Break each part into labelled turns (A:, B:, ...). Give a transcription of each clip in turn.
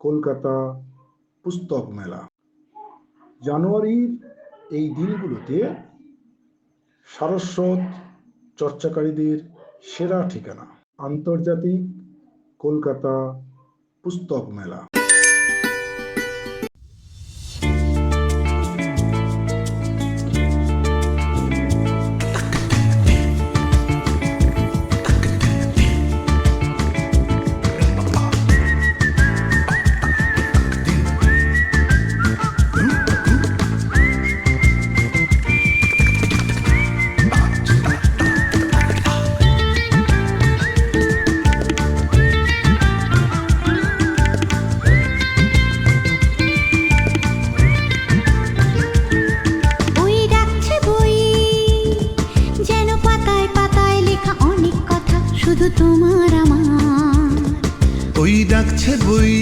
A: কলকাতা পুস্তক মেলা। জানুয়ারির এই দিনগুলোতে সারস্বত চর্চাকারীদের সেরা ঠিকানা আন্তর্জাতিক কলকাতা পুস্তক মেলা।
B: শুধু তোমার আমার।
C: ওই ডাকছে বই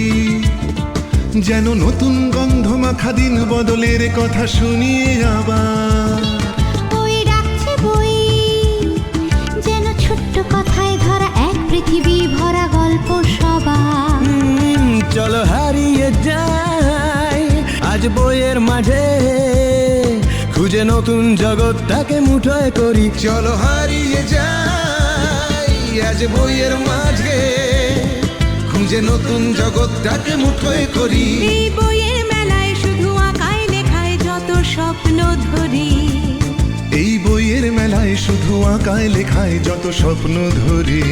C: যেন নতুন গন্ধ মাখা দিন বদলের কথা শুনিয়ে আবার।
B: ওই ডাকছে বই যেন ছোট্ট কথায় ধরা এক পৃথিবী ভরা গল্প সবার।
D: চলো হারিয়ে যাই আজ বইয়ের মাঝে। খুঁজে নতুন জগৎটাকে মুঠোয় করি।
C: চলো হারিয়ে যাই। আজ বইয়ের মাঝে খুঁজে নতুন জগৎটাকে মুঠোয় করি।
B: এই বইয়ের মেলায় শুধু আঁকায় লেখায় যত স্বপ্ন ধরি।
C: এই বইয়ের মেলায় শুধু আঁকায় লেখায় যত স্বপ্ন ধরে।